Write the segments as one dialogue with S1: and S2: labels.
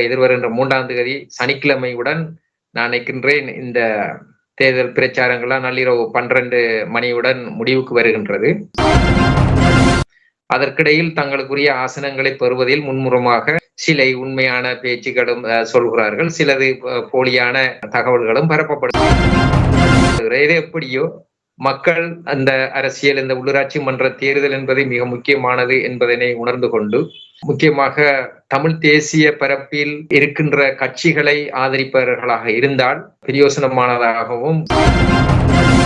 S1: எதிர்வருகின்ற மூன்றாம் தேதி சனிக்கிழமையுடன் நான் நினைக்கின்றேன் இந்த தேர்தல் பிரச்சாரங்கள்லாம் நள்ளிரவு பன்னிரண்டு மணியுடன் முடிவுக்கு வருகின்றது. அதற்கிடையில் தங்களுக்குரிய ஆசனங்களை பெறுவதில் முன்முறமாக சில உண்மையான பேச்சுகளும் அஹ், சொல்கிறார்கள். சிலது போலியான தகவல்களும் பரப்பப்படுகிறது இது எப்படியோ மக்கள் அந்த அரசியல் இந்த உள்ளூராட்சி மன்ற தேர்தல் என்பது மிக முக்கியமானது என்பதனை உணர்ந்து கொண்டு முக்கியமாக தமிழ் தேசிய பரப்பில் இருக்கின்ற கட்சிகளை ஆதரிப்பவர்களாக இருந்தால் பிரயோசனமானதாகவும்.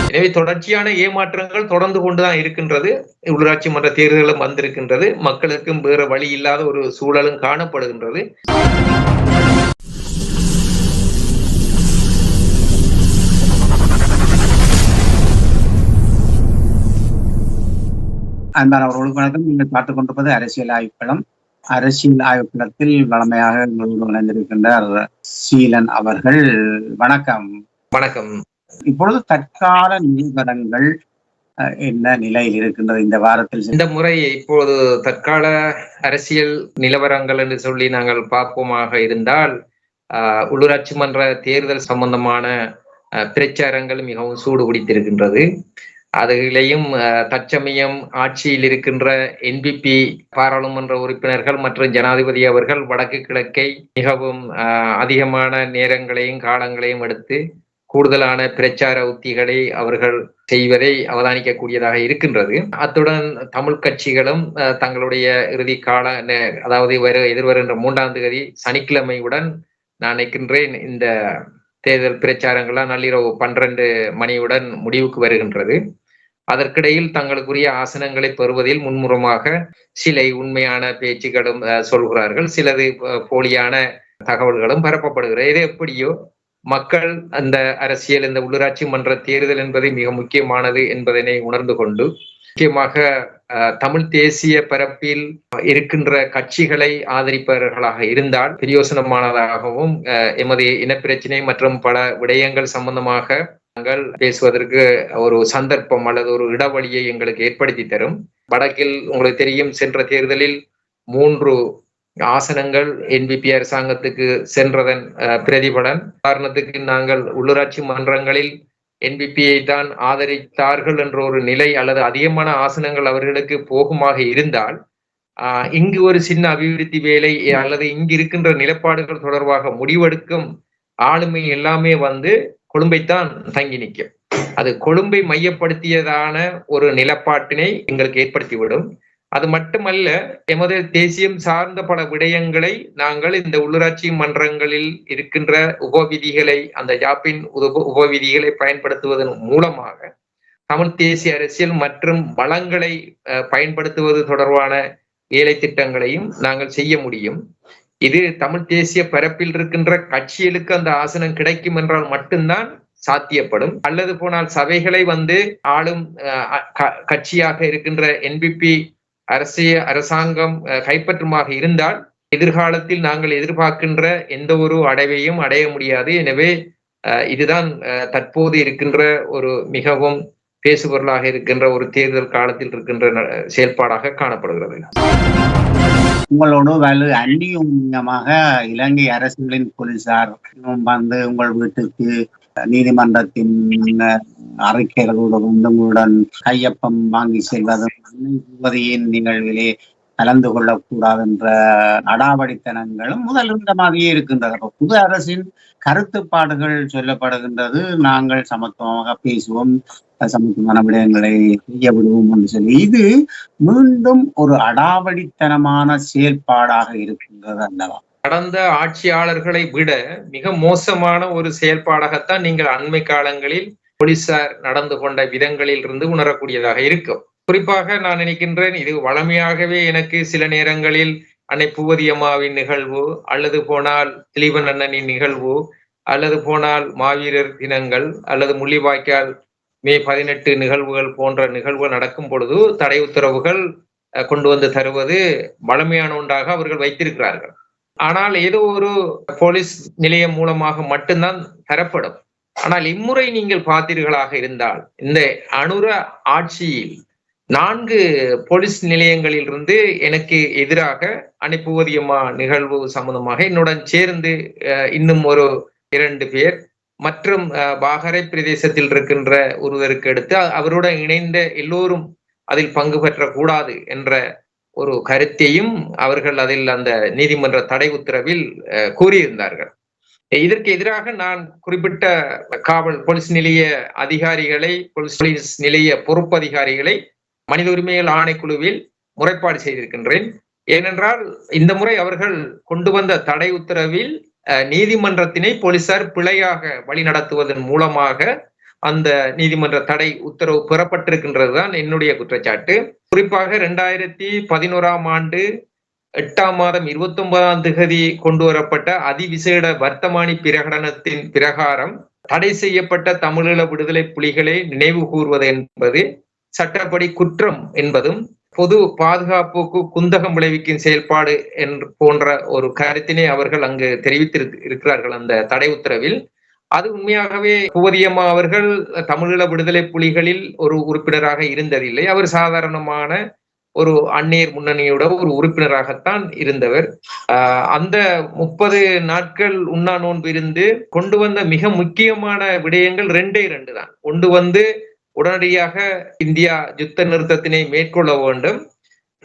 S1: எனவே தொடர்ச்சியான ஏமாற்றங்கள் தொடர்ந்து கொண்டுதான் இருக்கின்றது. உள்ளூராட்சி மன்ற தேர்தலும் வந்திருக்கின்றது. மக்களுக்கும் வேறு வழி இல்லாத ஒரு சூழலும் காணப்படுகின்றது.
S2: அன்பானவர்களுக்கு வணக்கம் நீங்கள் பார்த்துக் கொண்டிருப்பது அரசியல் ஆய்வுக்களம் அரசியல் ஆய்வுக்களத்தில் வளமையாக எங்களோடு இணைந்திருக்கின்றார் சீலன் அவர்கள். வணக்கம்.
S1: வணக்கம்.
S2: இப்பொழுது தற்கால நிலவரங்கள் என்ன நிலையில் இருக்கின்றது இந்த வாரத்தில்?
S1: இந்த முறை இப்போது தற்கால அரசியல் நிலவரங்கள் என்று சொல்லி நாங்கள் பார்ப்போமாக இருந்தால் உள்ளூராட்சி மன்ற தேர்தல் சம்பந்தமான பிரச்சாரங்கள் மிகவும் சூடு பிடித்திருக்கின்றது அதுகளையும் தற்சமயம் ஆட்சியில் இருக்கின்ற என்பிபி பாராளுமன்ற உறுப்பினர்கள் மற்றும் ஜனாதிபதி அவர்கள் வடக்கு கிழக்கை மிகவும் அதிகமான நேரங்களையும் காலங்களையும் எடுத்து கூடுதலான பிரச்சார உத்திகளை அவர்கள் செய்வதை அவதானிக்கக்கூடியதாக இருக்கின்றது. அத்துடன் தமிழ் கட்சிகளும் தங்களுடைய இறுதி கால நே- அதாவது வரு எதிர்வருகின்ற மூன்றாம் தேதி சனிக்கிழமையுடன் நான் நினைக்கின்றேன் இந்த தேர்தல் பிரச்சாரங்கள்லாம் நள்ளிரவு பன்னிரண்டு மணியுடன் முடிவுக்கு வருகின்றது. அதற்கிடையில் தங்களுக்குரிய ஆசனங்களை பெறுவதில் முன்முறமாக சிலை உண்மையான பேச்சுகளும் அஹ், சொல்கிறார்கள். சிலது போலியான தகவல்களும் பரப்பப்படுகிறது. இது எப்படியோ மக்கள் அந்த அரசியல் இந்த உள்ளூராட்சி மன்ற தேர்தல் என்பது மிக முக்கியமானது என்பதனை உணர்ந்து கொண்டு முக்கியமாக அஹ், தமிழ் தேசிய பரப்பில் இருக்கின்ற கட்சிகளை ஆதரிப்பவர்களாக இருந்தால் பிரயோசனமானதாகவும் அஹ், எமது இனப்பிரச்சினை மற்றும் பல விடயங்கள் சம்பந்தமாக நாங்கள் பேசுவதற்கு ஒரு சந்தர்ப்பம் அல்லது ஒரு இடவழியை எங்களுக்கு ஏற்படுத்தி தரும். வடக்கில் உங்களுக்கு தெரியும் சென்ற தேர்தலில் மூன்று ஆசனங்கள் என்பிபி அரசாங்கத்துக்கு சென்றதன் பிரதிபலன். உதாரணத்துக்கு நாங்கள் உள்ளூராட்சி மன்றங்களில் என்பிபியை தான் ஆதரித்தார்கள் என்ற ஒரு நிலை அல்லது அதிகமான ஆசனங்கள் அவர்களுக்கு போகுமாக இருந்தால் இங்கு ஒரு சின்ன அபிவிருத்தி வேலை அல்லது இங்கு இருக்கின்ற நிலப்பாடுகள் தொடர்பாக முடிவெடுக்கும் ஆளுமை எல்லாமே வந்து கொழும்பைத்தான் தங்கி நிற்கும். அது கொழும்பை மையப்படுத்தியதான ஒரு நிலப்பாட்டினை எங்களுக்கு ஏற்படுத்திவிடும். அது மட்டுமல்ல எமது தேசியம் சார்ந்த பல விடயங்களை நாங்கள் இந்த உள்ளூராட்சி மன்றங்களில் இருக்கின்ற உபவிதிகளை அந்த ஜாப்பின் உப உபவிதிகளை பயன்படுத்துவதன் மூலமாக தமிழ் தேசிய அரசியல் மற்றும் வளங்களை பயன்படுத்துவது தொடர்பான ஏழை திட்டங்களையும் நாங்கள் செய்ய முடியும். இது தமிழ் தேசிய பரப்பில் இருக்கின்ற கட்சிகளுக்கு அந்த ஆசனம் கிடைக்கும் என்றால் மட்டும்தான் சாத்தியப்படும். அல்லது போனால் சபைகளை வந்து ஆளும் அஹ், க- கட்சியாக இருக்கின்ற என்பிபி அரசிய அரசாங்கம் அஹ், கைப்பற்றுமாக இருந்தால் எதிர்காலத்தில் நாங்கள் எதிர்பார்க்கின்ற எந்த ஒரு அடைவையும் அடைய முடியாது. எனவே இதுதான் அஹ், தற்போது இருக்கின்ற ஒரு மிகவும் பேசுபொருளாக இருக்கின்ற ஒரு தேர்தல் காலத்தில் இருக்கின்ற ந- செயல்பாடாக காணப்படுகிறது.
S2: உங்களோடு வலு அந்நியமாக இலங்கை அரசுகளின் போலீசார் வந்து உங்கள் வீட்டுக்கு நீதிமன்றத்தின் அறிக்கைகளோடு உங்களுடன் கையொப்பம் வாங்கி செல்வதும் நிகழ்விலே கலந்து கொள்ளக்கூடாது என்ற அடாவடித்தனங்களும் முதல் இருந்த மாதிரியே இருக்கின்றது. அப்ப புது அரசின் கருத்துப்பாடுகள் சொல்லப்படுகின்றது. நாங்கள் சமத்துவமாக பேசுவோம். சமத்துவமான விடயங்களை செய்ய விடுவோம் என்று சொல்லி இது மீண்டும் ஒரு அடாவடித்தனமான செயல்பாடாக இருக்கின்றது அல்லவா?
S1: கடந்த ஆட்சியாளர்களை விட மிக மோசமான ஒரு செயல்பாடாகத்தான் நீங்கள் அண்மை காலங்களில் போலீசார் நடந்து கொண்ட விதங்களில் இருந்து உணரக்கூடியதாக இருக்கும். குறிப்பாக நான் நினைக்கின்றேன் இது வளமையாகவே எனக்கு சில நேரங்களில் அன்னை பூவதியம்மாவின் நிகழ்வு அல்லது போனால் திலீபன் அண்ணனின் நிகழ்வு அல்லது போனால் மாவீரர் தினங்கள் அல்லது முள்ளிவாய்க்கால் மே பதினெட்டு நிகழ்வுகள் போன்ற நிகழ்வுகள் நடக்கும் பொழுது தடை உத்தரவுகள் அஹ், கொண்டு வந்து தருவது வளமையான ஒன்றாக அவர்கள் வைத்திருக்கிறார்கள். ஆனால் ஏதோ ஒரு போலீஸ் நிலையம் மூலமாக மட்டும்தான் தரப்படும். ஆனால் இம்முறை நீங்கள் பார்த்தீர்களாக இருந்தால் இந்த அனுர ஆட்சியில் நான்கு போலீஸ் நிலையங்களில் இருந்து எனக்கு எதிராக அனுப்புவதியமா நிகழ்வு சம்பந்தமாக என்னுடன் சேர்ந்து அஹ், இன்னும் ஒரு இரண்டு பேர் மற்றும் அஹ், பாகரை பிரதேசத்தில் இருக்கின்ற ஒருவருக்கு எடுத்து அவருடன் இணைந்த எல்லோரும் அதில் பங்கு பெற்றக்கூடாது என்ற ஒரு கருத்தையும் அவர்கள் அதில் அந்த நீதிமன்ற தடை உத்தரவில் அஹ், கூறியிருந்தார்கள். இதற்கு எதிராக நான் குறிப்பிட்ட காவல் போலீஸ் நிலைய அதிகாரிகளை போலீஸ் நிலைய பொறுப்பு அதிகாரிகளை மனித உரிமைகள் ஆணைக்குழுவில் முறைப்பாடு செய்திருக்கின்றேன். ஏனென்றால் இந்த முறை அவர்கள் கொண்டு வந்த தடை உத்தரவில் நீதிமன்றத்தினை போலீசார் பிழையாக வழிநடத்துவதன் மூலமாக அந்த நீதிமன்ற தடை உத்தரவு பெறப்பட்டிருக்கின்றதுதான் என்னுடைய குற்றச்சாட்டு. குறிப்பாக இரண்டாயிரத்தி பதினோராம் ஆண்டு எட்டாம் மாதம் இருபத்தி ஒன்பதாம் திகதி கொண்டு வரப்பட்ட அதிவிசேட வர்த்தமானி பிரகடனத்தின் பிரகாரம் தடை செய்யப்பட்ட தமிழீழ விடுதலை புலிகளை நினைவு கூர்வது என்பது சட்டப்படி குற்றம் என்பதும் பொது பாதுகாப்புக்கு குந்தகம் விளைவிக்கும் செயல்பாடு என்று போன்ற ஒரு கருத்தினை அவர்கள் அங்கு தெரிவித்திரு இருக்கிறார்கள் அந்த தடை உத்தரவில். அது உண்மையாகவே புவதியம்மா அவர்கள் தமிழீழ விடுதலை புலிகளில் ஒரு உறுப்பினராக இருந்ததில்லை அவர் சாதாரணமான ஒரு அந்நியர் முன்னணியோட ஒரு உறுப்பினராகத்தான் இருந்தவர். ஆஹ் அந்த முப்பது நாட்கள் உண்ணா நோன்பு இருந்து கொண்டு வந்த மிக முக்கியமான விடயங்கள் ரெண்டே ரெண்டு தான். கொண்டு வந்து உடனடியாக இந்தியா யுத்த நிறுத்தத்தினை மேற்கொள்ள வேண்டும்.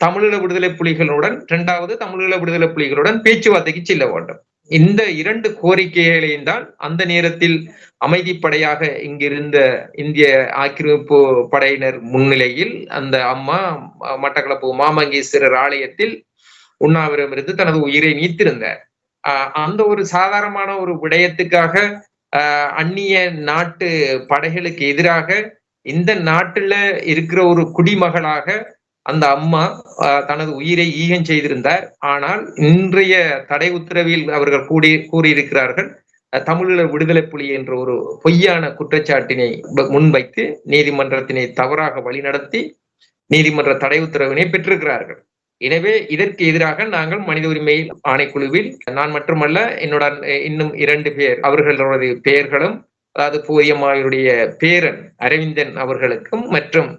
S1: தமிழீழ விடுதலை புலிகளுடன் இரண்டாவது தமிழீழ விடுதலை புலிகளுடன் பேச்சுவார்த்தைக்கு செல்ல வேண்டும். இந்த இரண்டு கோரிக்கைகளையும் தான் அந்த நேரத்தில் அமைதிப்படையாக இங்கிருந்த இந்திய ஆக்கிரமிப்பு படையினர் முன்னிலையில் அந்த அம்மா மட்டக்களப்பு மாமங்கேஸ்வரர் ஆலயத்தில் உண்ணாவிரம் இருந்து தனது உயிரை நீத்திருந்தார். ஆஹ் அந்த ஒரு சாதாரணமான ஒரு விடயத்துக்காக ஆஹ் அந்நிய நாட்டு படைகளுக்கு எதிராக இந்த நாட்டுல இருக்கிற ஒரு குடிமகளாக அந்த அம்மா தனது உயிரை ஈகம் செய்திருந்தார். ஆனால் இன்றைய தடை உத்தரவில் அவர்கள் கூடி கூறியிருக்கிறார்கள் தமிழீழ விடுதலை புலி என்ற ஒரு பொய்யான குற்றச்சாட்டினை முன்வைத்து நீதிமன்றத்தினை தவறாக வழிநடத்தி நீதிமன்ற தடை உத்தரவினை பெற்றிருக்கிறார்கள். எனவே இதற்கு எதிராக நாங்கள் மனித உரிமை ஆணைக்குழுவில் நான் மட்டுமல்ல என்னுடன் இன்னும் இரண்டு பேர் அவர்களுடைய பெயர்களும் அதாவது பூரியம்மாவுடைய பேரன் அரவிந்தன் அவர்களுக்கும் மற்றும்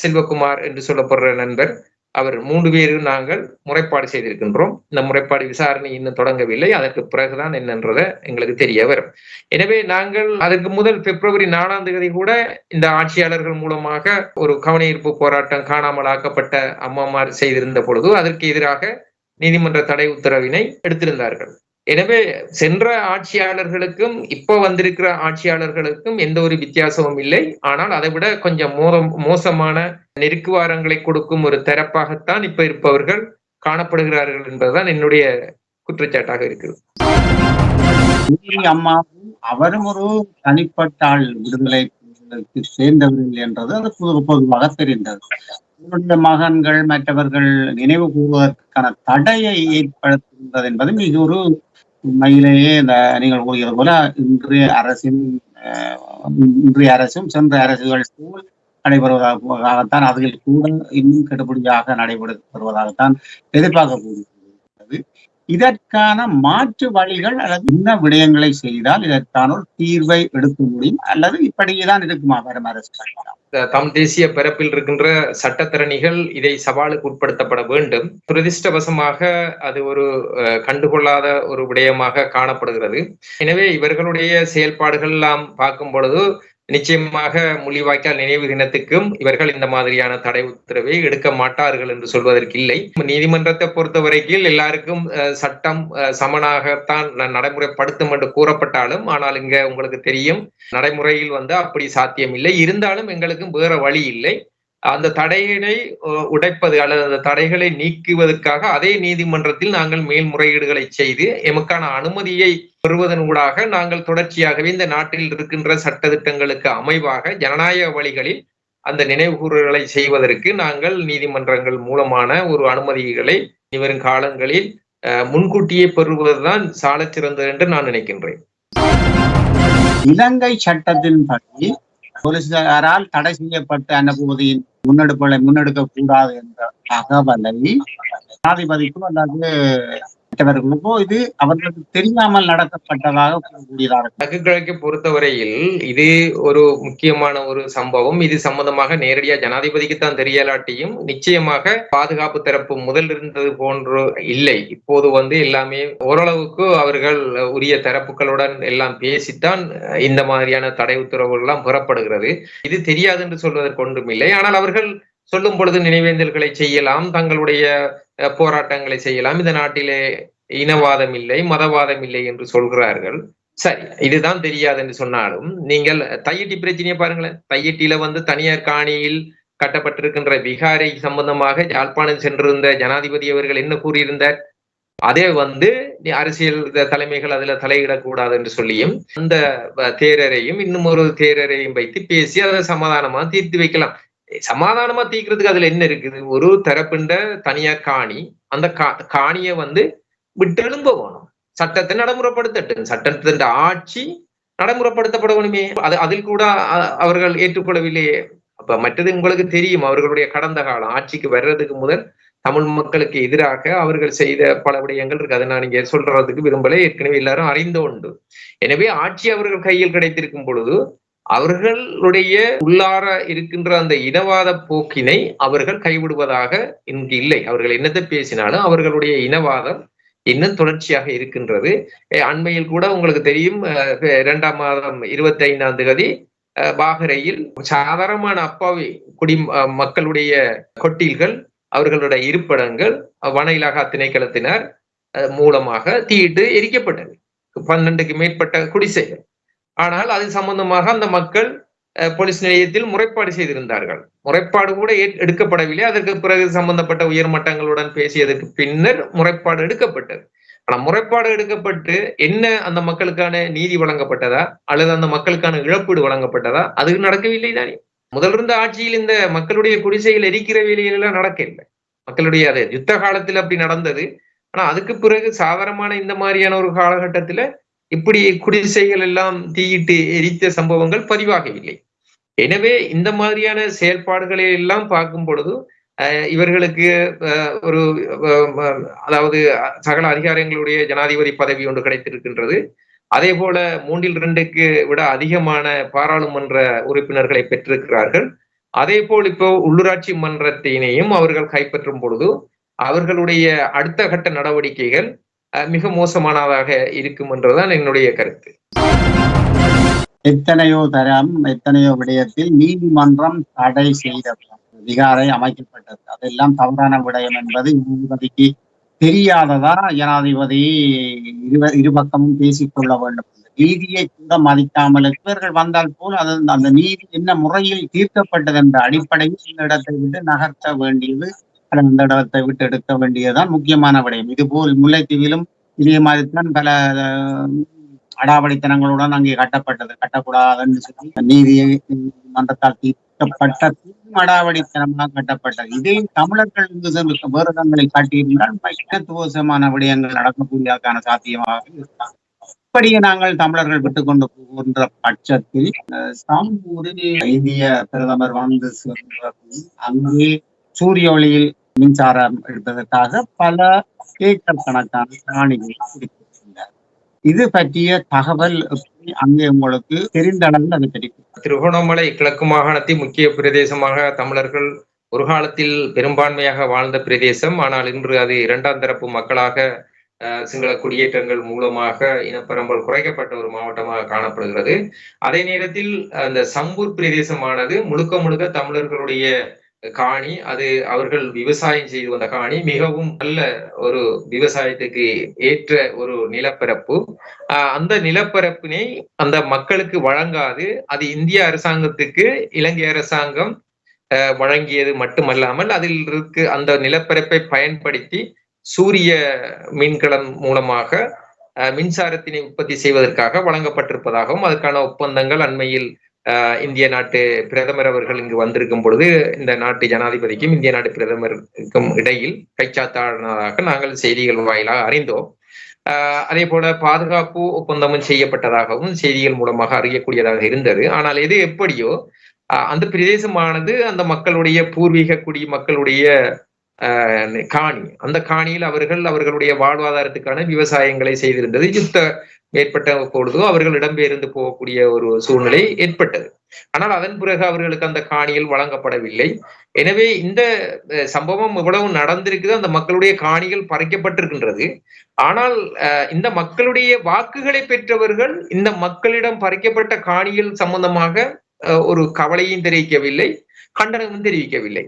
S1: செல்வகுமார் என்று சொல்லப்படுற நண்பர் அவர் மூன்று பேரும் நாங்கள் முறைப்பாடு செய்திருக்கின்றோம். இந்த முறைப்பாடு விசாரணை இன்னும் தொடங்கவில்லை. அதற்கு பிறகுதான் என்னன்றதை எங்களுக்கு தெரிய வரும். எனவே நாங்கள் அதற்கு முதல் பிப்ரவரி நாலாம் தேதி கூட இந்த ஆட்சியாளர்கள் மூலமாக ஒரு கவனஈர்ப்பு போராட்டம் காணாமல் ஆக்கப்பட்ட அம்மாமார் செய்திருந்த பொழுது அதற்கு எதிராக நீதிமன்ற தடை உத்தரவினை எடுத்திருந்தார்கள். எனவே சென்ற ஆட்சியாளர்களுக்கும் இப்ப வந்திருக்கிற ஆட்சியாளர்களுக்கும் எந்த ஒரு வித்தியாசமும் இல்லை. ஆனால் அதை விட கொஞ்சம் மோதம் மோசமான நெருக்குவாரங்களை கொடுக்கும் ஒரு தரப்பாகத்தான் இப்ப இருப்பவர்கள் காணப்படுகிறார்கள் என்பதுதான் என்னுடைய குற்றச்சாட்டாக
S2: இருக்கிறது. அம்மாவும் அவரும் ஒரு தனிப்பட்ட ஆள் விடுதலை சேர்ந்தவர்கள் என்றது அது பொது- பொதுவாக தெரிந்தது. இவருடைய மகன்கள் மற்றவர்கள் நினைவு கூறுவதற்கான தடையை ஏற்படுத்துகின்றது என்பது மிக ஒரு உண்மையிலேயே இந்த நீங்கள் கூறுகிறது போல இன்றைய அரசின் அஹ், இன்றைய அரசும் சென்ற அரசுகள் போல் நடைபெறுவதாகத்தான் அதில் கூட இன்னும் கெடுபடியாக நடைபெறுவதாகத்தான் எதிர்பார்க்கப்படுகிறது. இதற்கான மாற்று வழிகள் அல்லது என்ன விடயங்களை செய்தால் இதற்கான ஒரு தீர்வை எடுக்க முடியும். அல்லது இப்படியேதான் இருக்குமா வரும் அரசு
S1: தம் தேசிய பரப்பில் இருக்கின்ற சட்டத்திறனிகள் இதை சவாலுக்கு உட்படுத்தப்பட வேண்டும். துரதிருஷ்டவசமாக அது ஒரு அஹ், கண்டுகொள்ளாத ஒரு விடயமாக காணப்படுகிறது. எனவே இவர்களுடைய செயல்பாடுகள் எல்லாம் பார்க்கும் பொழுது நிச்சயமாக முள்ளிவாய்க்கால் நினைவு தினத்துக்கும் இவர்கள் இந்த மாதிரியான தடை உத்தரவை எடுக்க மாட்டார்கள் என்று சொல்வதற்கு இல்லை. நீதிமன்றத்தை பொறுத்த வரைக்கும் எல்லாருக்கும் சட்டம் சமனாகத்தான் நடைமுறைப்படுத்தும் என்று கூறப்பட்டாலும் ஆனால் இங்க உங்களுக்கு தெரியும் நடைமுறையில் வந்து அப்படி சாத்தியம் இல்லை. இருந்தாலும் எங்களுக்கும் வேற வழி இல்லை. அந்த தடையினை உடைப்பது அல்லது அந்த தடைகளை நீக்குவதற்காக அதே நீதிமன்றத்தில் நாங்கள் மேல்முறையீடுகளை செய்து எமக்கான அனுமதியை பெறுவதன் ஊடாக நாங்கள் தொடர்ச்சியாகவே இந்த நாட்டில் இருக்கின்ற சட்டத்திட்டங்களுக்கு அமைவாக ஜனநாயக வழிகளில் அந்த நினைவுகூறுகளை செய்வதற்கு நாங்கள் நீதிமன்றங்கள் மூலமான ஒரு அனுமதிகளை இவரும் காலங்களில் முன்கூட்டியே பெறுவதுதான் சாலச் சிறந்தது என்று நான் நினைக்கின்றேன்.
S2: இலங்கை சட்டத்தின்படி போலீசாரால் தடை செய்யப்பட்ட அனுபவதியின் முன்னெடுப்புகளை முன்னெடுக்க கூடாது என்ற தகவலை ஜனாதிபதிக்கும் அல்லது மற்றவர்களுக்கோ இது அவர்களுக்கு தெரியாமல் நடத்தப்பட்டதாக கூறக்கூடியதாக
S1: வடக்கு கிழக்கை பொறுத்தவரையில் இது ஒரு முக்கியமான ஒரு சம்பவம். இது சம்பந்தமாக நேரடியா ஜனாதிபதிக்கு தான் தெரியலாட்டியும் நிச்சயமாக பாதுகாப்பு தரப்பு முதல் இருந்தது போன்று இல்லை. இப்போது வந்து எல்லாமே ஓரளவுக்கு அவர்கள் உரிய தரப்புகளுடன் எல்லாம் பேசித்தான் இந்த மாதிரியான தடை உத்தரவுகள் எல்லாம் புறப்படுகிறது. இது தெரியாது என்று சொல்வதற்கு ஒன்றுமில்லை ஆனால் அவர்கள் சொல்லும் பொழுது நினைவேந்தல்களை செய்யலாம் தங்களுடைய போராட்டங்களை செய்யலாம். இந்த நாட்டிலே இனவாதம் இல்லை மதவாதம் இல்லை என்று சொல்கிறார்கள். சரி இதுதான் தெரியாது என்று சொன்னாலும் நீங்கள் தையட்டி பிரச்சனையை பாருங்களேன். தையட்டியில வந்து தனியார் காணியில் கட்டப்பட்டிருக்கின்ற விகாரை சம்பந்தமாக யாழ்ப்பாணம் சென்றிருந்த ஜனாதிபதி அவர்கள் என்ன கூறியிருந்தார்? அதே வந்து அரசியல் தலைமைகள் அதுல தலையிடக்கூடாது என்று சொல்லியும் அந்த தேரரையும் இன்னும் ஒரு தேரரையும் வைத்து பேசி அதை சமாதானமா தீர்த்து வைக்கலாம். சமாதானமா தீக்கிறதுக்கு அதுல என்ன இருக்குது? ஒரு தரப்புண்ட தனியார் காணி அந்த கா காணியை வந்து விட்டெழும்ப வேணும். சட்டத்தை நடைமுறைப்படுத்தட்டும். சட்டத்தின் ஆட்சி நடைமுறைப்படுத்தப்பட வேணுமே அது அதில் கூட அவர்கள் ஏற்றுக்கொள்ளவில்லையே. அப்ப மற்றது உங்களுக்கு தெரியும். அவர்களுடைய கடந்த காலம் ஆட்சிக்கு வர்றதுக்கு முதல் தமிழ் மக்களுக்கு எதிராக அவர்கள் செய்த பல விடயங்கள் இருக்கு. அதை நான் இங்க சொல்றதுக்கு விரும்பல. ஏற்கனவே எல்லாரும் அறிந்த உண்டு எனவே ஆட்சி அவர்கள் கையில் கிடைத்திருக்கும் பொழுது அவர்களுடைய உள்ளார இருக்கின்ற அந்த இனவாத போக்கினை அவர்கள் கைவிடுவதாக இங்கு இல்லை. அவர்கள் என்னத்தை பேசினாலும் அவர்களுடைய இனவாதம் இன்னும் தொடர்ச்சியாக இருக்கின்றது. அண்மையில் கூட உங்களுக்கு தெரியும் இரண்டாம் மாதம் இருபத்தி ஐந்தாம் தேதி அஹ் பாகரையில் சாதாரணமான அப்பாவி குடி மக்களுடைய கொட்டில்கள் அவர்களுடைய இருப்பிடங்கள் வன இலாகா திணைக்களத்தினர் மூலமாக தீயிட்டு எரிக்கப்பட்டது. பன்னெண்டுக்கு மேற்பட்ட குடிசைகள். ஆனால் அது சம்பந்தமாக அந்த மக்கள் போலீஸ் நிலையத்தில் முறைப்பாடு செய்திருந்தார்கள். முறைப்பாடு கூட ஏற்- எடுக்கப்படவில்லை. அதற்கு பிறகு சம்பந்தப்பட்ட உயர் மட்டங்களுடன் பேசியதற்கு பின்னர் முறைப்பாடு எடுக்கப்பட்டது. ஆனா முறைப்பாடு எடுக்கப்பட்டு என்ன அந்த மக்களுக்கான நீதி வழங்கப்பட்டதா? அல்லது அந்த மக்களுக்கான இழப்பீடு வழங்கப்பட்டதா? அது நடக்கவில்லை தானே. முதல் இருந்த ஆட்சியில் இந்த மக்களுடைய குடிசைகள் எரிக்கிற வேலையெல்லாம் நடக்கவில்லை. மக்களுடைய அது யுத்த காலத்தில் அப்படி நடந்தது. ஆனா அதுக்கு பிறகு சாதாரணமான இந்த மாதிரியான ஒரு காலகட்டத்துல இப்படி குடிசைகள் எல்லாம் தீயிட்டு எரித்த சம்பவங்கள் பதிவாகவில்லை. எனவே இந்த மாதிரியான செயல்பாடுகளை எல்லாம் பார்க்கும் பொழுது அஹ், இவர்களுக்கு ஒரு அதாவது சகல அதிகாரங்களுடைய ஜனாதிபதி பதவி ஒன்று கிடைத்திருக்கின்றது. அதே போல மூன்றில் இரண்டுக்கு விட அதிகமான பாராளுமன்ற உறுப்பினர்களை பெற்றிருக்கிறார்கள். அதே போல் இப்போ உள்ளூராட்சி மன்றத்தினையும் அவர்கள் கைப்பற்றும் பொழுது அவர்களுடைய அடுத்த கட்ட நடவடிக்கைகள் மிக மோசமானதாக இருக்கும் என்றுதான் என்னுடைய கருத்து.
S2: எத்தனையோ தரம் எத்தனையோ விடயத்தில் நீதிமன்றம் தடை செய்த விகாரை அமைக்கப்பட்டது. அதெல்லாம் தவறான விடயம் என்பது நீதிபதிக்கு தெரியாததா ஜனாதிபதி இரு இருபக்கமும் பேசிக்கொள்ள வேண்டும். நீதியை கூட மதிக்காமல் இவர்கள் வந்தால் போல் அது அந்த நீதி என்ன முறையில் தீர்க்கப்பட்டது என்ற அடிப்படையில் இந்த இடத்தை விட்டு நகர்த்த வேண்டியது அந்த இடத்தை விட்டு எடுக்க வேண்டியதுதான் முக்கியமான விடயம். இதுபோல் முல்லைத்தீவிலும் இதே மாதிரிதான் பல அடாவடித்தனங்களுடன் அங்கே கட்டப்பட்டது. கட்டக்கூடாதுன்னு சொல்லி நீதி மன்றத்தால் தீர்க்கப்பட்ட அடாவடித்தனமாக கட்டப்பட்டது. இதே தமிழர்கள் இங்கு சென்று வேறு இடங்களில் காட்டியிருந்தால் இனத்துவசமான விடயங்கள் நடக்கக்கூடியதற்கான சாத்தியமாக இருக்கலாம். இப்படியே நாங்கள் தமிழர்கள் விட்டுக்கொண்டு போகின்ற பட்சத்தில் சாம்பூரில் இந்திய பிரதமர் வந்து சென்ற அங்கே சூரிய ஒளியில் மின்சாரம் எடுப்பதற்காக பல ஏக்கர் கணக்கான காணிகள் இது பற்றிய தகவல் அங்கே உங்களுக்கு தெரிந்த அளவில் அது தெரியும்
S1: திருகோணமலை கிழக்கு மாகாணத்தின் முக்கிய பிரதேசமாக தமிழர்கள் ஒரு காலத்தில் பெரும்பான்மையாக வாழ்ந்த பிரதேசம். ஆனால் இன்று அது இரண்டாம் தரப்பு மக்களாக சிங்கள குடியேற்றங்கள் மூலமாக இனப்பரம்பல் குறைக்கப்பட்ட ஒரு மாவட்டமாக காணப்படுகிறது. அதே நேரத்தில் அந்த சம்பூர் பிரதேசமானது முழுக்க முழுக்க தமிழர்களுடைய காணி அது அவர்கள் விவசாயம் செய்து வந்த காணி மிகவும் நல்ல ஒரு விவசாயத்துக்கு ஏற்ற ஒரு நிலப்பரப்பு. அந்த நிலப்பரப்பினை அந்த மக்களுக்கு வழங்காது. அது இந்திய அரசாங்கத்துக்கு இலங்கை அரசாங்கம் ஆஹ் வழங்கியது மட்டுமல்லாமல் அதில் இருக்கு அந்த நிலப்பரப்பை பயன்படுத்தி சூரிய மின்கலம் மூலமாக மின்சாரத்தினை உற்பத்தி செய்வதற்காக வழங்கப்பட்டிருப்பதாகவும் அதுக்கான ஒப்பந்தங்கள் அண்மையில் இந்திய நாட்டு பிரதமர் அவர்கள் இங்கு வந்திருக்கும் பொழுது இந்த நாட்டு ஜனாதிபதிக்கும் இந்திய நாட்டு பிரதமருக்கும் இடையில் கைச்சாத்தானதாக நாங்கள் செய்திகள் வாயிலாக அறிந்தோம். ஆஹ் அதே போல பாதுகாப்பு ஒப்பந்தமும் செய்யப்பட்டதாகவும் செய்திகள் மூலமாக அறியக்கூடியதாக இருந்தது. ஆனால் எது எப்படியோ அந்த பிரதேசமானது அந்த மக்களுடைய பூர்வீக குடி மக்களுடைய காணி. அந்த காணியில் அவர்கள் அவர்களுடைய வாழ்வாதாரத்துக்கான விவசாயங்களை செய்திருந்தது. யுத்த ஏற்பட்ட பொழுதோ அவர்கள் இடம்பெயர்ந்து போகக்கூடிய ஒரு சூழ்நிலை ஏற்பட்டது. ஆனால் அதன் பிறகு அவர்களுக்கு அந்த காணிகள் வழங்கப்படவில்லை. எனவே இந்த சம்பவம் இவ்வளவு நடந்திருக்குது அந்த மக்களுடைய காணிகள் பறிக்கப்பட்டிருக்கின்றது. ஆனால் அஹ், இந்த மக்களுடைய வாக்குகளை பெற்றவர்கள் இந்த மக்களிடம் பறிக்கப்பட்ட காணிகள் சம்பந்தமாக அஹ், ஒரு கவலையும் தெரிவிக்கவில்லை கண்டனமும் தெரிவிக்கவில்லை.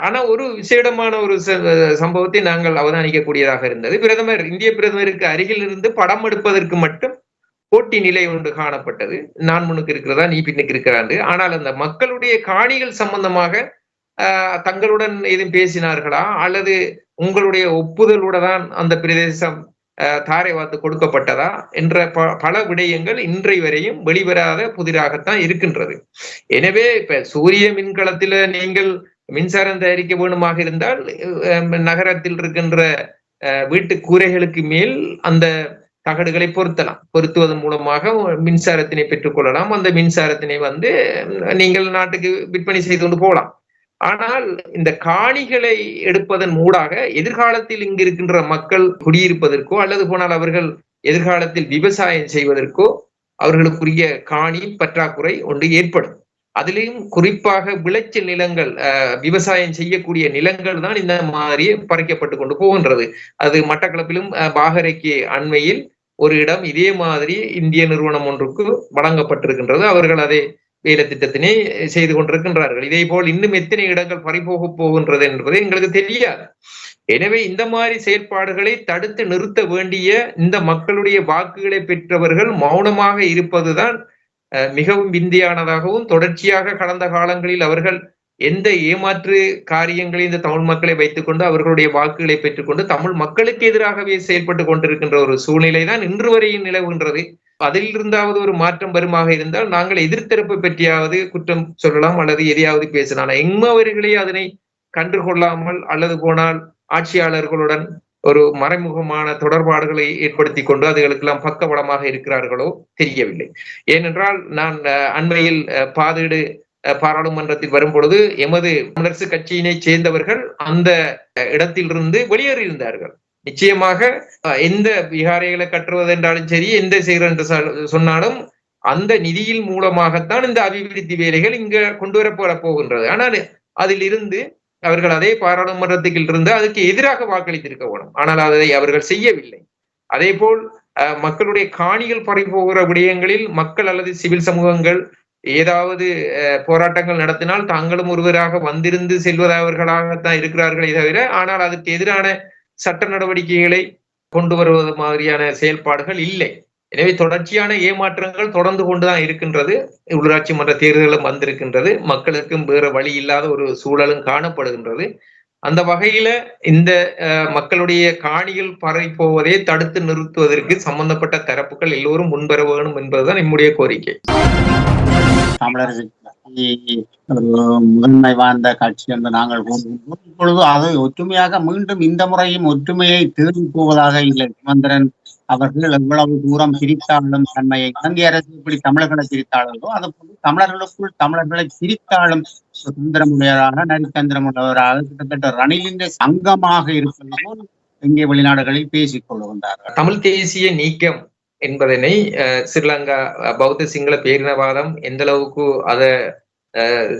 S1: ஆனா ஒரு விசேடமான ஒரு ச- சம்பவத்தை நாங்கள் அவதானிக்கக்கூடியதாக இருந்தது. பிரதமர் இந்திய பிரதமருக்கு அருகில் இருந்து படம் எடுப்பதற்கு மட்டும் போட்டி நிலை ஒன்று காணப்பட்டது. நான் முன்னுக்கு இருக்கிறதா நீ பின்னுக்கு இருக்கிறாண்டு. ஆனால் அந்த மக்களுடைய காணிகள் சம்பந்தமாக ஆஹ், தங்களுடன் ஏதும் பேசினார்களா? அல்லது உங்களுடைய ஒப்புதலோட தான் அந்த பிரதேசம் தாரை வாத்து கொடுக்கப்பட்டதா? என்ற ப- பல விடயங்கள் இன்றை வரையும் வெளிவராத புதிராகத்தான் இருக்கின்றது. எனவே இப்ப சூரிய மின்கலத்தில நீங்கள் மின்சாரம் தயாரிக்க வேணுமாக இருந்தால் நகரத்தில் இருக்கின்ற அஹ், வீட்டு கூரைகளுக்கு மேல் அந்த தகடுகளை பொருத்தலாம். பொருத்துவதன் மூலமாக மின்சாரத்தினை பெற்றுக்கொள்ளலாம் அந்த மின்சாரத்தினை வந்து நீங்கள் நாட்டுக்கு விற்பனை செய்து கொண்டு போகலாம். ஆனால் இந்த காணிகளை எடுப்பதன் மூடாக எதிர்காலத்தில் இங்கு இருக்கின்ற மக்கள் குடியிருப்பதற்கோ அல்லது போனால் அவர்கள் எதிர்காலத்தில் விவசாயம் செய்வதற்கோ அவர்களுக்குரிய காணி பற்றாக்குறை ஒன்று ஏற்படும். அதுலேயும் குறிப்பாக விளைச்சல் நிலங்கள் அஹ், விவசாயம் செய்யக்கூடிய நிலங்கள் தான் இந்த மாதிரி பறிக்கப்பட்டு கொண்டு போகின்றது. அது மட்டக்களப்பிலும் அஹ், பாகரைக்கு அண்மையில் ஒரு இடம் இதே மாதிரி இந்திய நிறுவனம் ஒன்றுக்கு வழங்கப்பட்டிருக்கின்றது. அவர்கள் அதை வேலை திட்டத்தினை செய்து கொண்டிருக்கின்றார்கள். இதே போல் இன்னும் எத்தனை இடங்கள் பறிபோக போகின்றது என்பது எங்களுக்கு தெரியாது. எனவே இந்த மாதிரி செயற்பாடுகளை தடுத்து நிறுத்த வேண்டிய இந்த மக்களுடைய வாக்குகளை பெற்றவர்கள் மௌனமாக இருப்பதுதான் மிகவும் விந்தியானதாகவும் தொடர்ச்சியாக கடந்த காலங்களில் அவர்கள் எந்த ஏமாற்று காரியங்களை இந்த தமிழ் மக்களை வைத்துக்கொண்டு அவர்களுடைய வாக்குகளை பெற்றுக்கொண்டு தமிழ் மக்களுக்கு எதிராகவே செயல்பட்டு கொண்டிருக்கின்ற ஒரு சூழ்நிலை தான் இன்று வரையும் நிலவுகின்றது. அதிலிருந்தாவது ஒரு மாற்றம் வருமாக இருந்தால் நாங்கள் எதிர்த்தரப்பு பற்றியாவது குற்றம் சொல்லலாம் அல்லது எதையாவது பேசலாம். எம்மவர்களே அதனை கண்டுகொள்ளாமல் அல்லது போனால் ஆட்சியாளர்களுடன் ஒரு மறைமுகமான தொடர்பாடுகளை ஏற்படுத்தி கொண்டு அதுகளுக்கெல்லாம் பக்கபலமாக இருக்கிறார்களோ தெரியவில்லை. ஏனென்றால் நான் அஹ், அண்மையில் அஹ், பாதீடு பாராளுமன்றத்தில் வரும் பொழுது எமது தமிழரசு கட்சியினை சேர்ந்தவர்கள் அந்த இடத்திலிருந்து வெளியேறியிருந்தார்கள். நிச்சயமாக அஹ், எந்த விகாரைகளை கட்டுவது என்றாலும் சரி எந்த செய்கிற என்று சொன்னாலும் அந்த நிதியின் மூலமாகத்தான் இந்த அபிவிருத்தி வேலைகள் இங்க கொண்டு வரப்பட போகின்றது ஆனால் அதில் இருந்து அவர்கள் அதே பாராளுமன்றத்தில் இருந்து அதுக்கு எதிராக வாக்களித்திருக்க வேணும் ஆனால் அதை அவர்கள் செய்யவில்லை. அதே போல் மக்களுடைய காணிகள் பறிபோகிற விடயங்களில் மக்கள் அல்லது சிவில் சமூகங்கள் ஏதாவது அஹ், போராட்டங்கள் நடத்தினால் தாங்களும் ஒருவராக வந்திருந்து செல்வதவர்களாகத்தான் இருக்கிறார்களே தவிர ஆனால் அதுக்கு எதிரான சட்ட நடவடிக்கைகளை கொண்டு வருவது மாதிரியான செயல்பாடுகள் இல்லை. எனவே தொடர்ச்சியான ஏமாற்றங்கள் தொடர்ந்து கொண்டுதான் இருக்கின்றது. உள்ளாட்சி மன்ற தேர்தலும் வந்திருக்கின்றது. மக்களுக்கும் வேற வழி இல்லாத ஒரு சூழலும் காணப்படுகின்றது. அந்த வகையில இந்த மக்களுடைய காணிகள் பரவி போவதை தடுத்து நிறுத்துவதற்கு சம்பந்தப்பட்ட தரப்புகள் எல்லோரும் முன்வர வேணும் என்பதுதான் நம்முடைய கோரிக்கை.
S2: முதன்மை வாய்ந்த கட்சி என்று நாங்கள் இப்பொழுது அது ஒற்றுமையாக மீண்டும் இந்த முறையும் ஒற்றுமையை தேடி போவதாக இல்லை. சுமந்திரன் அவர்கள் எவ்வளவு தூரம் பிரித்தாளும் தன்மையை இலங்கை அரசு எப்படி தமிழர்களை பிரித்தாளோ அதை போன்று தமிழர்களுக்குள் தமிழர்களை பிரித்தாளும் சுதந்திரமுடையவராக நரிச்சந்திரமுடையவராக கிட்டத்தட்ட ரணிலின் சங்கமாக இருப்பது போல் இங்கே வெளிநாடுகளில் பேசிக் கொள்கின்றார்கள்.
S1: தமிழ் தேசிய நீக்கம் என்பதனை அஹ், ஸ்ரீலங்கா பௌத்த சிங்கள பேரினவாதம் எந்த அளவுக்கு அதை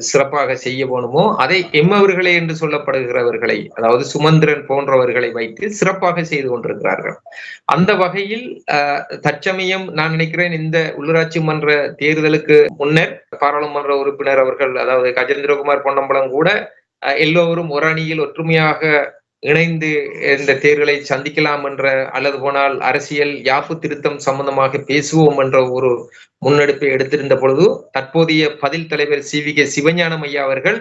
S1: சிறப்பாக செய்ய வேணுமோ அதை எம்மவர்களே என்று சொல்லப்படுகிறவர்களை அதாவது சுமந்திரன் போன்றவர்களை வைத்து சிறப்பாக செய்து கொண்டிருக்கிறார்கள். அந்த வகையில் தற்சமயம் நான் நினைக்கிறேன் இந்த உள்ளூராட்சி மன்ற தேர்தலுக்கு முன்னர் பாராளுமன்ற உறுப்பினர் அவர்கள் அதாவது கஜேந்திரகுமார் பொன்னம்பலம் கூட எல்லோரும் ஒரு அணியில் ஒற்றுமையாக இணைந்து இந்த தேர்தலை சந்திக்கலாம் என்ற அல்லது போனால் அரசியல் யாப்பு திருத்தம் சம்பந்தமாக பேசுவோம் என்ற ஒரு முன்னெடுப்பை எடுத்திருந்த பொழுது தற்போதைய பதில் தலைவர் சி வி கே சிவஞானம் ஐயா அவர்கள்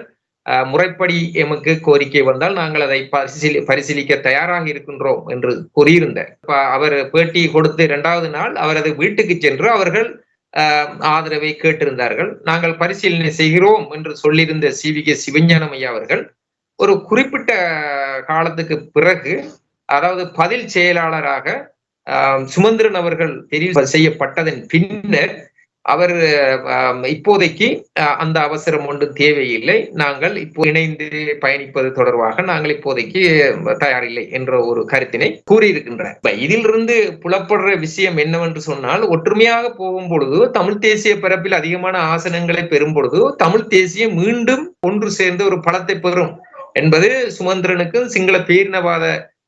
S1: முறைப்படி எமக்கு கோரிக்கை வந்தால் நாங்கள் அதை பரிசீலி பரிசீலிக்க தயாராக இருக்கின்றோம் என்று கூறியிருந்தார். அவர் பேட்டி கொடுத்து இரண்டாவது நாள் அவரது வீட்டுக்கு சென்று அவர்கள் ஆதரவை கேட்டிருந்தார்கள். நாங்கள் பரிசீலனை செய்கிறோம் என்று சொல்லியிருந்த சி வி கே சிவஞானம் ஐயா அவர்கள் ஒரு குறிப்பிட்ட காலத்துக்கு பிறகு அதாவது பதில் செயலாளராக ஆஹ், சுமந்திரன் அவர்கள் தெரிவு செய்யப்பட்டதன் பின்னர் அவர் இப்போதைக்கு அந்த அவசரம் ஒன்றும் தேவையில்லை. நாங்கள் இப்போ இணைந்து பயணிப்பது தொடர்பாக நாங்கள் இப்போதைக்கு தயாரில்லை என்ற ஒரு கருத்தினை கூறியிருக்கின்றார் இப்ப இதிலிருந்து புலப்படுற விஷயம் என்னவென்று சொன்னால் ஒற்றுமையாக போகும் பொழுது தமிழ் தேசிய பரப்பில் அதிகமான ஆசனங்களை பெறும் பொழுது தமிழ் தேசியம் மீண்டும் ஒன்று சேர்ந்து ஒரு பலத்தை பெறும். என்பது சுமந்திரனுக்கும் சிங்கள பேரினவாத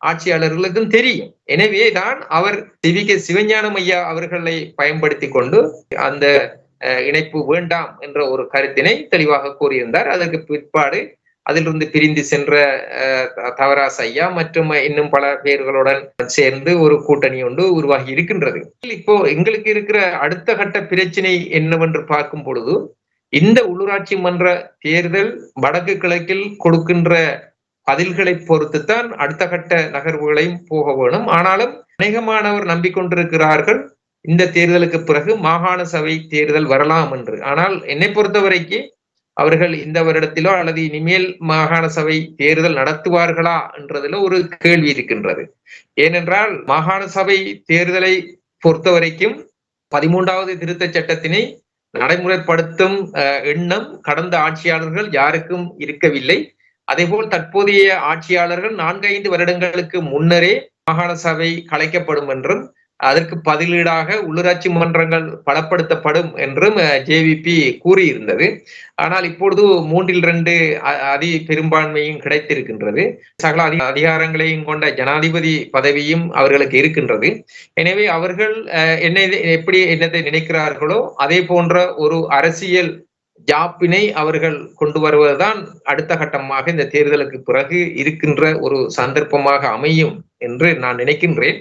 S1: ஆட்சியாளர்களுக்கும் தெரியும். எனவே தான் அவர் சிவி கே சிவஞானம் ஐயா அவர்களை பயன்படுத்தி கொண்டு அந்த இணைப்பு வேண்டாம் என்ற ஒரு கருத்தினை தெளிவாக கூறியிருந்தார். அதற்கு பிற்பாடு அதிலிருந்து பிரிந்து சென்ற அஹ், தவராஸ் ஐயா மற்றும் இன்னும் பல பேர்களுடன் சேர்ந்து ஒரு கூட்டணி ஒன்று உருவாகி இருக்கின்றது. இப்போ எங்களுக்கு இருக்கிற அடுத்த கட்ட பிரச்சனை என்னவென்று பார்க்கும் பொழுது இந்த உள்ளூராட்சி மன்ற தேர்தல் வடக்கு கிழக்கில் கொடுக்கின்ற பதில்களை பொறுத்துத்தான் அடுத்த கட்ட நகர்வுகளையும் போக வேணும். ஆனாலும் அநேகமானவர் நம்பிக்கொண்டிருக்கிறார்கள் இந்த தேர்தலுக்கு பிறகு மாகாண சபை தேர்தல் வரலாம் என்று. ஆனால் என்னை பொறுத்தவரைக்கு அவர்கள் இந்த வருடத்திலோ அல்லது இனிமேல் மாகாண சபை தேர்தல் நடத்துவார்களா என்றதுல ஒரு கேள்வி இருக்கின்றது. ஏனென்றால் மாகாண சபை தேர்தலை பொறுத்தவரைக்கும் பதிமூன்றாவது திருத்தச் சட்டத்தினை நடைமுறைப்படுத்தும் எண்ணம் கடந்த ஆட்சியாளர்கள் யாருக்கும் இருக்கவில்லை. அதேபோல் தற்போதைய ஆட்சியாளர்கள் நான்கைந்து வருடங்களுக்கு முன்னரே மாகாண சபை கலைக்கப்படும் என்றும் அதற்கு பதிலீடாக உள்ளூராட்சி மன்றங்கள் பலப்படுத்தப்படும் என்றும் ஜேவிபி கூறியிருந்தது. ஆனால் இப்பொழுது மூன்றில் ரெண்டு அ- அதி பெரும்பான்மையும் கிடைத்திருக்கின்றது. சகல அதிகாரங்களையும் கொண்ட ஜனாதிபதி பதவியும் அவர்களுக்கு இருக்கின்றது. எனவே அவர்கள் அஹ், என்ன எப்படி என்னத்தை நினைக்கிறார்களோ அதே போன்ற ஒரு அரசியல் ஜாப்பினை அவர்கள் கொண்டு வருவதுதான் அடுத்த கட்டமாக இந்த தேர்தலுக்கு பிறகு இருக்கின்ற ஒரு சந்தர்ப்பமாக அமையும் என்று நான் நினைக்கின்றேன்.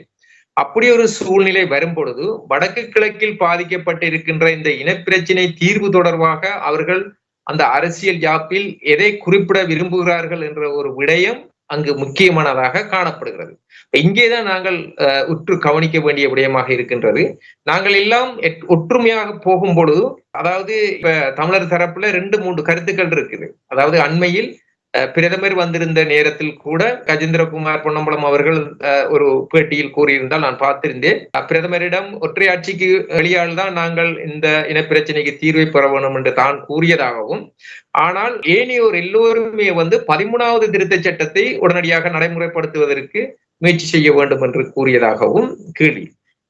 S1: அப்படி ஒரு சூழ்நிலை வரும் பொழுது வடக்கு கிழக்கில் பாதிக்கப்பட்டு இருக்கின்ற இந்த இனப்பிரச்சினை தீர்வு தொடர்பாக அவர்கள் அந்த அரசியல் யாப்பில் எதை குறிப்பிட விரும்புகிறார்கள் என்ற ஒரு விடயம் அங்கு முக்கியமானதாக காணப்படுகிறது. இங்கேதான் நாங்கள் அஹ், உற்று கவனிக்க வேண்டிய விடயமாக இருக்கின்றது. நாங்கள் எல்லாம் ஒற்றுமையாக போகும் பொழுது அதாவது இப்ப தமிழர் தரப்புல ரெண்டு மூன்று கருத்துக்கள் இருக்குது. அதாவது அண்மையில் பிரதமர் வந்திருந்த நேரத்தில் கூட கஜேந்திரகுமார் பொன்னம்பலம் அவர்கள் ஒரு பேட்டியில் கூறியிருந்தால் நான் பார்த்திருந்தேன். அஹ், பிரதமரிடம் ஒற்றையாட்சிக்கு வெளியால் தான் நாங்கள் இந்த இனப்பிரச்சனைக்கு தீர்வை பெற வேண்டும் என்று தான் கூறியதாகவும் ஆனால் ஏனையோர் எல்லோருமே வந்து பதிமூணாவது திருத்த சட்டத்தை உடனடியாக நடைமுறைப்படுத்துவதற்கு முயற்சி செய்ய வேண்டும் என்று கூறியதாகவும் கேள்வி.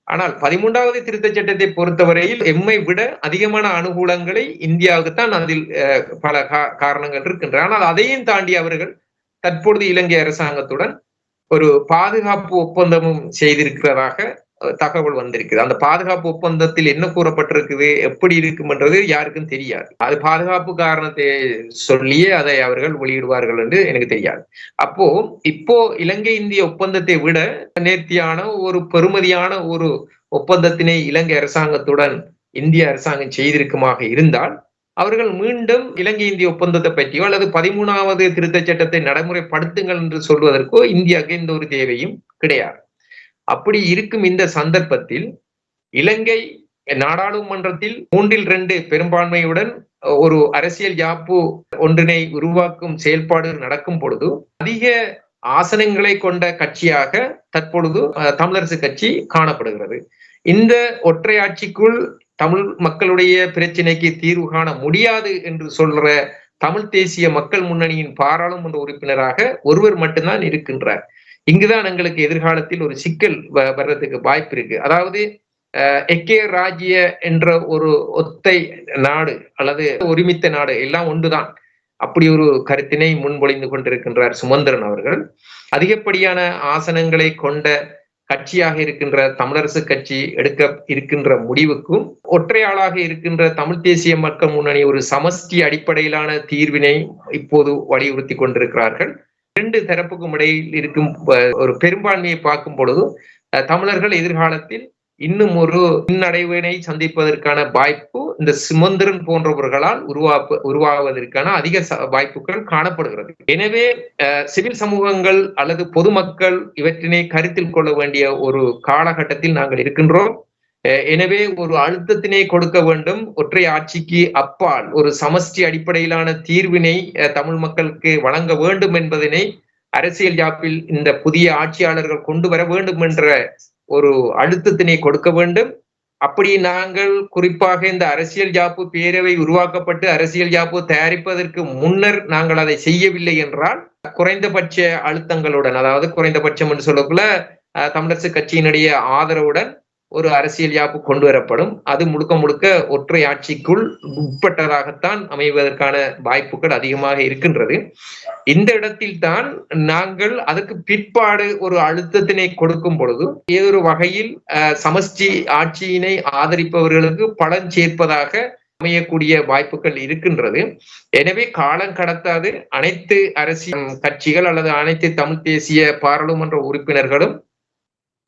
S1: ஆனால் பதிமூன்றாவது திருத்தச் சட்டத்தை பொறுத்தவரையில் எம்மை விட அதிகமான அனுகூலங்களை இந்தியாவுக்கு தான் அதில் அஹ், பல காரணங்கள் இருக்கின்றன. ஆனால் அதையும் தாண்டி அவர்கள் தற்பொழுது இலங்கை அரசாங்கத்துடன் ஒரு பாதுகாப்பு ஒப்பந்தமும் செய்திருக்கிறதாக தகவல் வந்திருக்குது. அந்த பாதுகாப்பு ஒப்பந்தத்தில் என்ன கூறப்பட்டிருக்குது? எப்படி இருக்கும்ன்றது யாருக்கும் தெரியாது. அது பாதுகாப்பு காரணத்தை சொல்லியே அதை அவர்கள் வெளியிடுவார்கள் என்று எனக்கு தெரியாது. அப்போ இப்போ இலங்கை இந்திய ஒப்பந்தத்தை விட நேர்த்தியான ஒரு பெருமதியான ஒரு ஒப்பந்தத்தினை இலங்கை அரசாங்கத்துடன் இந்திய அரசாங்கம் செய்திருக்குமாக இருந்தால் அவர்கள் மீண்டும் இலங்கை இந்திய ஒப்பந்தத்தை பற்றியோ அல்லது பதிமூணாவது திருத்த சட்டத்தை நடைமுறைப்படுத்துங்கள் என்று சொல்வதற்கோ இந்தியாவுக்கு எந்த ஒரு தேவையும் கிடையாது. அப்படி இருக்கும் இந்த சந்தர்ப்பத்தில் இலங்கை நாடாளுமன்றத்தில் மூன்றில் ரெண்டு பெரும்பான்மையுடன் ஒரு அரசியல் யாப்பு ஒன்றினை உருவாக்கும் செயல்பாடு நடக்கும் பொழுது அதிக ஆசனங்களை கொண்ட கட்சியாக தற்பொழுது தமிழரசு கட்சி காணப்படுகிறது. இந்த ஒற்றையாட்சிக்குள் தமிழ் மக்களுடைய பிரச்சினைக்கு தீர்வு காண முடியாது என்று சொல்ற தமிழ் தேசிய மக்கள் முன்னணியின் பாராளுமன்ற உறுப்பினராக ஒருவர் மட்டும்தான் இருக்கின்றார். இங்குதான் எங்களுக்கு எதிர்காலத்தில் ஒரு சிக்கல் வ- வர்றதுக்கு வாய்ப்பு இருக்கு. அதாவது எக்கே ராஜ்ய என்ற ஒரு ஒத்தை நாடு அல்லது ஒருமித்த நாடு எல்லாம் ஒன்றுதான். அப்படி ஒரு கருத்தினை முன்மொழிந்து கொண்டிருக்கின்றார் சுமந்திரன் அவர்கள். அதிகப்படியான ஆசனங்களை கொண்ட கட்சியாக இருக்கின்ற தமிழரசு கட்சி எடுக்க இருக்கின்ற முடிவுக்கும் ஒற்றையாளாக இருக்கின்ற தமிழ் தேசிய மக்கள் முன்னணி ஒரு சமஷ்டி அடிப்படையிலான தீர்வினை இப்போது வலியுறுத்தி கொண்டிருக்கிறார்கள். இரண்டு தரப்புக்கும் இடையில் இருக்கும் ஒரு பெரும்பான்மையை பார்க்கும் பொழுது அஹ், தமிழர்கள் எதிர்காலத்தில் இன்னும் ஒரு பின்னடைவினை சந்திப்பதற்கான வாய்ப்பு இந்த சுமந்திரன் போன்றவர்களால் உருவாப்பு உருவாவதற்கான அதிக ச- வாய்ப்புகள் காணப்படுகிறது. எனவே சிவில் சமூகங்கள் அல்லது பொதுமக்கள் இவற்றினை கருத்தில் கொள்ள வேண்டிய ஒரு காலகட்டத்தில் நாங்கள் இருக்கின்றோம். எனவே ஒரு அழுத்தத்தினை கொடுக்க வேண்டும். ஒற்றை ஆட்சிக்கு அப்பால் ஒரு சமஷ்டி அடிப்படையிலான தீர்வினை அஹ், தமிழ் மக்களுக்கு வழங்க வேண்டும் என்பதனை அரசியல் யாப்பில் இந்த புதிய ஆட்சியாளர்கள் கொண்டு வர வேண்டும் என்ற ஒரு அழுத்தத்தினை கொடுக்க வேண்டும். அப்படி நாங்கள் குறிப்பாக இந்த அரசியல் ஜாப்பு பேரவை உருவாக்கப்பட்டு அரசியல் ஜாப்பு தயாரிப்பதற்கு முன்னர் நாங்கள் அதை செய்யவில்லை என்றால் குறைந்தபட்ச அழுத்தங்களுடன் அதாவது குறைந்தபட்சம் என்று சொல்லக்குள்ள அஹ், தமிழரசு கட்சியினுடைய ஆதரவுடன் ஒரு அரசியல் யாப்பு கொண்டு வரப்படும். அது முழுக்க முழுக்க ஒற்றை ஆட்சிக்குள் உட்பட்டதாகத்தான் அமைவதற்கான வாய்ப்புகள் அதிகமாக இருக்கின்றது. இந்த இடத்தில் தான் நாங்கள் அதற்கு பிற்பாடு ஒரு அழுத்தத்தினை கொடுக்கும் பொழுது ஏதொரு வகையில் அஹ், சமஷ்டி ஆட்சியினை ஆதரிப்பவர்களுக்கு பலன் சேர்ப்பதாக அமையக்கூடிய வாய்ப்புகள் இருக்கின்றது. எனவே காலம் கடத்தாது. அனைத்து அரசியல் கட்சிகள் அல்லது அனைத்து தமிழ் தேசிய பாராளுமன்ற உறுப்பினர்களும்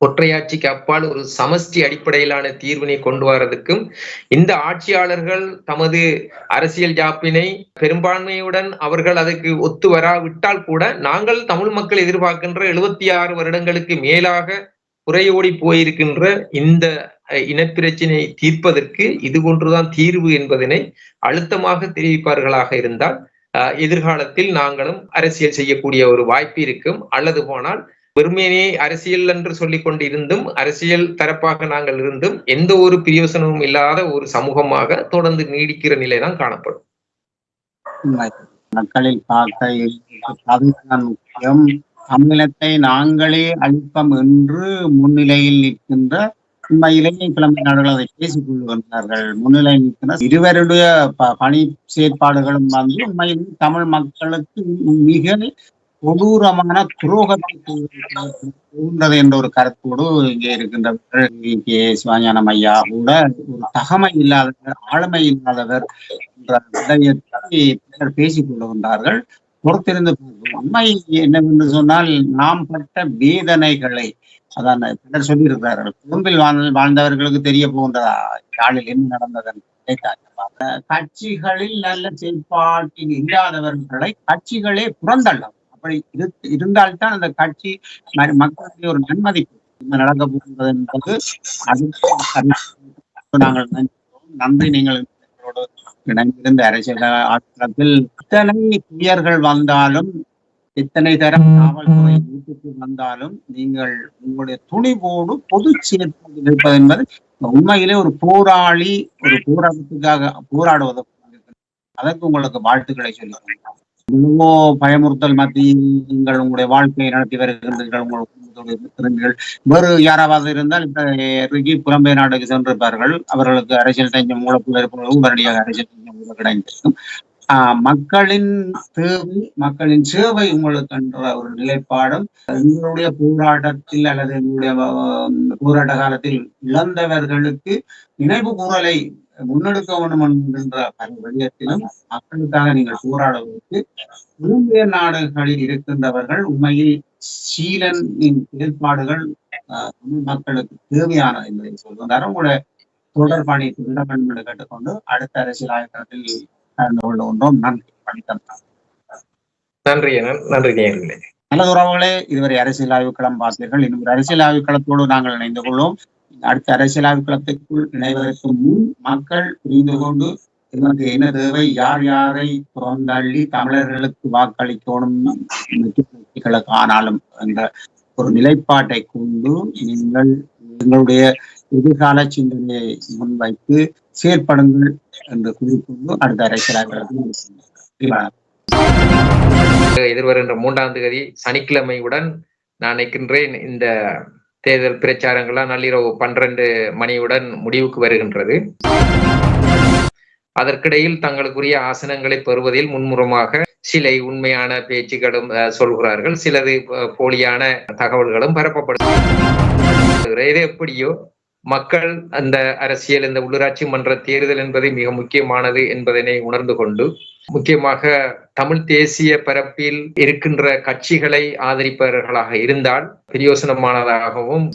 S1: ஒற்றையாட்சிக்கு அப்பால் ஒரு சமஷ்டி அடிப்படையிலான தீர்வினை கொண்டு வரதுக்கும் இந்த ஆட்சியாளர்கள் தமது அரசியல் ஜாப்பினை பெரும்பான்மையுடன் அவர்கள் அதுக்கு ஒத்து வராவிட்டால் கூட நாங்கள் தமிழ் மக்கள் எதிர்பார்க்கின்ற எழுபத்தி ஆறு வருடங்களுக்கு மேலாக குறையோடி போயிருக்கின்ற இந்த இனப்பிரச்சினை தீர்ப்பதற்கு இது ஒன்றுதான் தீர்வு என்பதனை அழுத்தமாக தெரிவிப்பார்களாக இருந்தால் அஹ், எதிர்காலத்தில் நாங்களும் அரசியல் செய்யக்கூடிய ஒரு வாய்ப்பு இருக்கும். அல்லது போனால் வெறுமனே அரசியல் என்று சொல்லிக் கொண்டிருந்தும் அரசியல் தரப்பாக நாங்கள் இருந்தும் எந்த ஒரு பிரயோசனமும் இல்லாத ஒரு சமூகமாக தொடர்ந்து நீடிக்கிற நிலைதான் காணப்படும்.
S2: மக்களில் பார்க்க முக்கியம். தமிழத்தை நாங்களே அழிப்போம் என்று முன்னிலையில் நிற்கின்ற உண்மையிலேயே கிழமை நாடுகள் அதை பேசிக் கொள்கின்றார்கள் முன்னிலையில் நிற்கிற இருவருடைய ப- பணி செயற்பாடுகளும் வந்து உண்மையில் தமிழ் மக்களுக்கு மிக கொடூரமான துரோகத்தை செய்கின்றது என்ற ஒரு கருத்தோடு இங்கே இருக்கின்றவர்கள் கே. சிவாஞானம் ஐயா கூட ஒரு தகமை இல்லாதவர் ஆளுமை இல்லாதவர் என்ற விடயத்தை பிறர் பேசிக் கொள்ளுகின்றார்கள் பொறுத்திருந்து உண்மை என்னவென்று சொன்னால் நாம் பட்ட வேதனைகளை அதான் பிறர் சொல்லியிருக்கிறார்கள் குடும்பில் வாழ்ந்த வாழ்ந்தவர்களுக்கு தெரிய போகின்றதா யாழில் என்ன நடந்தது கட்சிகளில் நல்ல செயல்பாட்டில் இல்லாதவர்களை கட்சிகளே புறந்தள்ளும் அப்படி இரு- இருந்தால்தான் அந்த கட்சி ம- மக்களுடைய ஒரு நன்மதிப்பு. நடக்க போகின்றது என்பது அது நாங்கள் நன்றி நீங்கள் இணைந்திருந்த அரசியல் ஆட்டத்தில் இத்தனை துயர்கள் வந்தாலும் இத்தனை தரம் காவல்துறை வீட்டுக்கு வந்தாலும் நீங்கள் உங்களுடைய துணிவோடு பொது செயற்பாடு இருப்பது என்பது உண்மையிலே ஒரு போராளி ஒரு போராட்டத்துக்காக போராடுவது அதற்கு உங்களுக்கு வாழ்த்துக்களை சொல்லிக் இவ்வளவோ பயமுறுத்தல் மத்தியில் நீங்கள் உங்களுடைய வாழ்க்கையை நடத்தி வருகின்றீர்கள் உங்கள் குடும்பத்தோடு இருக்கிறீர்கள் வேறு யாராவது இருந்தால் இந்த இறுகி புலம்பெயர் நாடுக்கு சென்றிருப்பார்கள். அவர்களுக்கு அரசியல் தஞ்சம் மூலக்குள்ள இருப்பவர்களும் உடனடியாக அரசியல் தஞ்சம் மூலம் ஆஹ் மக்களின் தேவை மக்களின் சேவை உங்களுக்கு என்ற ஒரு நிலைப்பாடும் எங்களுடைய போராட்டத்தில் அல்லது எங்களுடைய போராட்ட காலத்தில் இழந்தவர்களுக்கு நினைவு கூறலை முன்னெடுக்க வேண்டும் என்கின்ற பல விடயத்திலும் மக்களுக்காக நீங்கள் போராடுவதற்கு புலம்பெயர் நாடுகளில் இருக்கின்றவர்கள் உண்மையில் சீலனின் தமிழ் மக்களுக்கு தேவையானது என்பதை சொல்கின்றார் உங்களுடைய தொடர்பாணி விட வேண்டும் என்று கேட்டுக்கொண்டு அடுத்த அரசியல் ஆயத்தத்தில் கலந்து கொள்கின்றோம் நன்றி. வணக்கம்.
S1: நன்றி நன்றி நேயர்களே.
S2: நல்லது உறவுகளே. இதுவரை அரசியல் ஆய்வுக்களம் பார்த்தீர்கள். இன்னும் ஒரு அரசியல் ஆய்வுக்களத்தோடு நாங்கள் இணைந்து கொள்வோம். அடுத்த அரசியல் ஆய்வுக்களத்திற்குள் இணைவதற்கு முன் மக்கள் புரிந்து கொண்டு இவனுக்கு என்ன தேவை? யார் யாரை புறந்தள்ளி தமிழர்களுக்கு வாக்களிக்கணும்? ஆனாலும் என்ற ஒரு நிலைப்பாட்டை கொண்டு நீங்கள் எங்களுடைய எதிர்கால சிந்தனையை முன்வைத்து செயற்படுங்கள் என்று குறிப்பிட்டு அடுத்த அரசியல்
S1: எதிர்வருகின்ற மூன்றாம் தேதி சனிக்கிழமையுடன் நான் நினைக்கின்றேன் இந்த தேர்தல் பிரச்சாரங்கள்லாம் நள்ளிரவு பன்னிரண்டு மணியுடன் முடிவுக்கு வருகின்றது. அதற்கிடையில் தங்களுக்குரிய ஆசனங்களை பெறுவதில் முன்முறமாக சிலை உண்மையான பேச்சுகளும் அஹ், சொல்கிறார்கள். சிலது போலியான தகவல்களும் பரப்பப்படுகிறது இது எப்படியோ மக்கள் அந்த அரசியல் இந்த உள்ளூராட்சி மன்ற தேர்தல் என்பது மிக முக்கியமானது என்பதனை உணர்ந்து கொண்டு முக்கியமாக தமிழ் தேசிய பரப்பில் இருக்கின்ற கட்சிகளை ஆதரிப்பவர்களாக இருந்தால் பிரயோசனமானதாகவும்.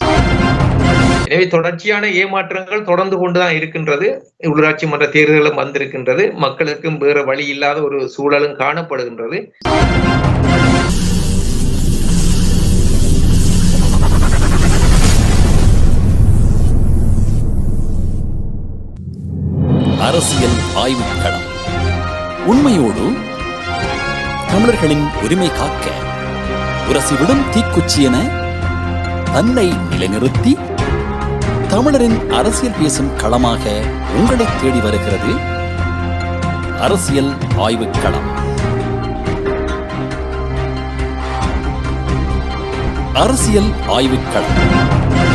S1: எனவே தொடர்ச்சியான ஏமாற்றங்கள் தொடர்ந்து கொண்டுதான் இருக்கின்றது. உள்ளாட்சி மன்ற தேர்தலும் வந்திருக்கின்றது. மக்களுக்கும் வேற வழி இல்லாத ஒரு சூழலும் காணப்படுகின்றது.
S3: அரசியல் ஆய்வுக் களம். உண்மையோடு தமிழர்களின் உரிமை காக்க உரசிவிடும் தீக்குச்சி என தன்னை நிலைநிறுத்தி தமிழரின் அரசியல் பேசும் களமாக உங்களை தேடி வருகிறது அரசியல் ஆய்வுக் களம். அரசியல் ஆய்வுக் களம்.